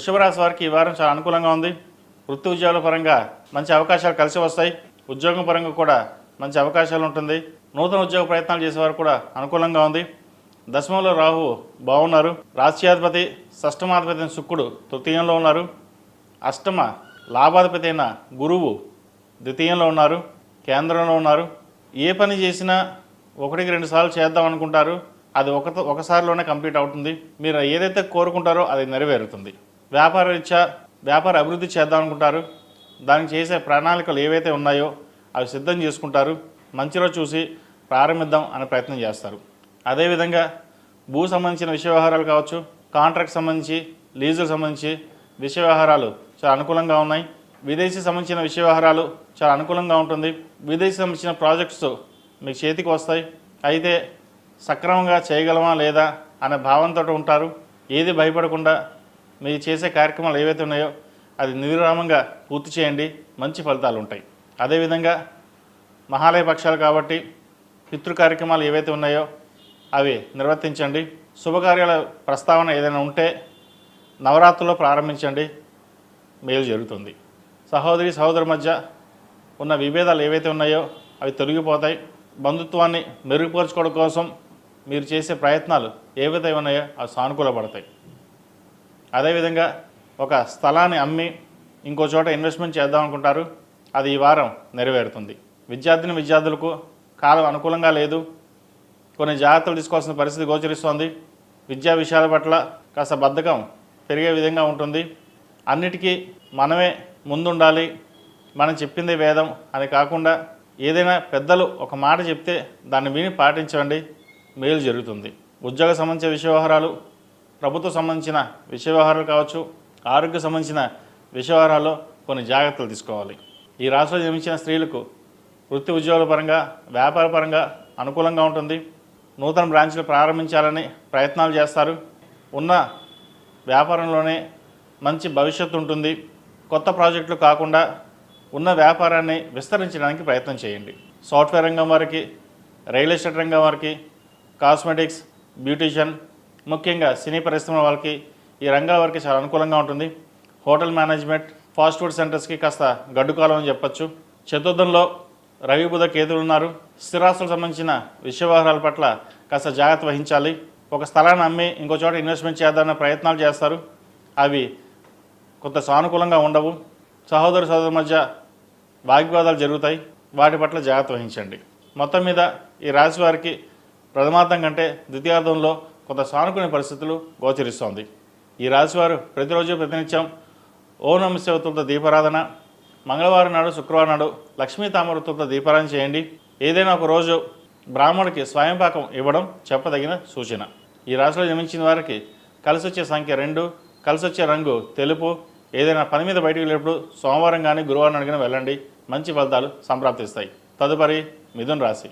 వృషభరాశి వారికి ఈ వారం చాలా అనుకూలంగా ఉంది. వృత్తి ఉద్యోగాల పరంగా మంచి అవకాశాలు కలిసి వస్తాయి. ఉద్యోగం పరంగా కూడా మంచి అవకాశాలు ఉంటుంది. నూతన ఉద్యోగ ప్రయత్నాలు చేసేవారు కూడా అనుకూలంగా ఉంది. దశమంలో రాహు బాగున్నారు. రాష్ట్రాధిపతి షష్టమాధిపతి అయిన శుక్రుడు తృతీయంలో ఉన్నారు. అష్టమ లాభాధిపతి అయిన గురువు ద్వితీయంలో ఉన్నారు. కేంద్రంలో ఉన్నారు. ఏ పని చేసినా ఒకటికి రెండు సార్లు చేద్దాం అనుకుంటారు. అది ఒక ఒకసారిలోనే కంప్లీట్ అవుతుంది. మీరు ఏదైతే కోరుకుంటారో అది నెరవేరుతుంది. వ్యాపార రీత్యా వ్యాపార అభివృద్ధి చేద్దాం అనుకుంటారు. దానికి చేసే ప్రణాళికలు ఏవైతే ఉన్నాయో అవి సిద్ధం చేసుకుంటారు. మంచి రోజు చూసి ప్రారంభిద్దాం అనే ప్రయత్నం చేస్తారు. అదేవిధంగా భూ సంబంధించిన విషయ వ్యవహారాలు కావచ్చు కాంట్రాక్ట్ సంబంధించి లీజుకు సంబంధించి విషయ వ్యవహారాలు చాలా అనుకూలంగా ఉన్నాయి. విదేశీ సంబంధించిన విషయ వ్యవహారాలు చాలా అనుకూలంగా ఉంటుంది. విదేశీ సంబంధించిన ప్రాజెక్ట్స్ మీకు చేతికి వస్తాయి. అయితే సక్రమంగా చేయగలమా లేదా అనే భావంతో ఉంటారు. ఏది భయపడకుండా మీరు చేసే కార్యక్రమాలు ఏవైతే ఉన్నాయో అది నిర్విరామంగా పూర్తి చేయండి. మంచి ఫలితాలు ఉంటాయి. అదేవిధంగా మహాలయ పక్షాలు కాబట్టి పితృ కార్యక్రమాలు ఏవైతే ఉన్నాయో అవి నిర్వర్తించండి. శుభకార్యాల ప్రస్తావన ఏదైనా ఉంటే నవరాత్రుల్లో ప్రారంభించండి. మేలు జరుగుతుంది. సహోదరి సహోదరు మధ్య ఉన్న విభేదాలు ఏవైతే ఉన్నాయో అవి తొలగిపోతాయి. బంధుత్వాన్ని మెరుగుపరచుకోవడం కోసం మీరు చేసే ప్రయత్నాలు ఏవైతే ఉన్నాయో అవి సానుకూలపడతాయి. అదేవిధంగా ఒక స్థలాన్ని అమ్మి ఇంకో చోట ఇన్వెస్ట్మెంట్ చేద్దాం అనుకుంటారు అది ఈ వారం నెరవేరుతుంది. విద్యార్థిని విద్యార్థులకు కాలం అనుకూలంగా లేదు. కొన్ని జాగ్రత్తలు తీసుకోవాల్సిన పరిస్థితి గోచరిస్తోంది. విద్యా విషయాల పట్ల కాస్త బద్ధకం పెరిగే విధంగా ఉంటుంది. అన్నిటికీ మనమే ముందుండాలి. మనం చెప్పింది వేదం అని కాకుండా ఏదైనా పెద్దలు ఒక మాట చెప్తే దాన్ని విని పాటించండి. మేలు జరుగుతుంది. ఉద్యోగ సంబంధించిన విషయ వ్యవహారాలు ప్రభుత్వ సంబంధించిన విషయ వ్యవహారాలు కావచ్చు ఆరోగ్య సంబంధించిన విషయ వ్యవహారాల్లో కొన్ని జాగ్రత్తలు తీసుకోవాలి. ఈ రాష్ట్రంలో జన్మించిన స్త్రీలకు వృత్తి ఉద్యోగాల పరంగా వ్యాపార పరంగా అనుకూలంగా ఉంటుంది. నూతన బ్రాంచ్లు ప్రారంభించాలని ప్రయత్నాలు చేస్తారు. ఉన్న వ్యాపారంలోనే మంచి భవిష్యత్తు ఉంటుంది. కొత్త ప్రాజెక్టులు కాకుండా ఉన్న వ్యాపారాన్ని విస్తరించడానికి ప్రయత్నం చేయండి. సాఫ్ట్వేర్ రంగం వారికి రియల్ ఎస్టేట్ రంగం వారికి కాస్మెటిక్స్ బ్యూటీషియన్ ముఖ్యంగా సినీ పరిశ్రమ వాళ్ళకి ఈ రంగాల వారికి చాలా అనుకూలంగా ఉంటుంది. హోటల్ మేనేజ్మెంట్ ఫాస్ట్ ఫుడ్ సెంటర్స్కి కాస్త గడ్డుకాలం అని చెప్పొచ్చు. చతుర్థంలో రవి బుధ కేతులు ఉన్నారు. స్థిరాస్తులకు సంబంధించిన విషయ వ్యవహారాల పట్ల కాస్త జాగ్రత్త వహించాలి. ఒక స్థలాన్ని అమ్మి ఇంకో చోట ఇన్వెస్ట్మెంట్ చేద్దామన్న ప్రయత్నాలు చేస్తారు. అవి కొంత సానుకూలంగా ఉండవు. సహోదర సహోదరు మధ్య వాగ్వాదాలు జరుగుతాయి. వాటి పట్ల జాగ్రత్త వహించండి. మొత్తం మీద ఈ రాశి వారికి ప్రథమార్థం కంటే ద్వితీయార్థంలో కొంత సానుకూల పరిస్థితులు గోచరిస్తోంది. ఈ రాశివారు ప్రతిరోజు ప్రతినిత్యం ఓ నమశివతులతో దీపారాధన మంగళవారం నాడు శుక్రవారం నాడు లక్ష్మీ తామరతులతో దీపారాధన చేయండి. ఏదైనా ఒక రోజు బ్రాహ్మణుడికి స్వయంపాకం ఇవ్వడం చెప్పదగిన సూచన. ఈ రాశిలో జన్మించిన వారికి కలిసి వచ్చే సంఖ్య రెండు కలిసి వచ్చే రంగు తెలుపు. ఏదైనా పని మీద బయటకు వెళ్ళినప్పుడు సోమవారం కానీ గురువారం అడిగిన వెళ్ళండి. మంచి ఫలితాలు సంప్రాప్తిస్తాయి. తదుపరి మిథున్ రాశి.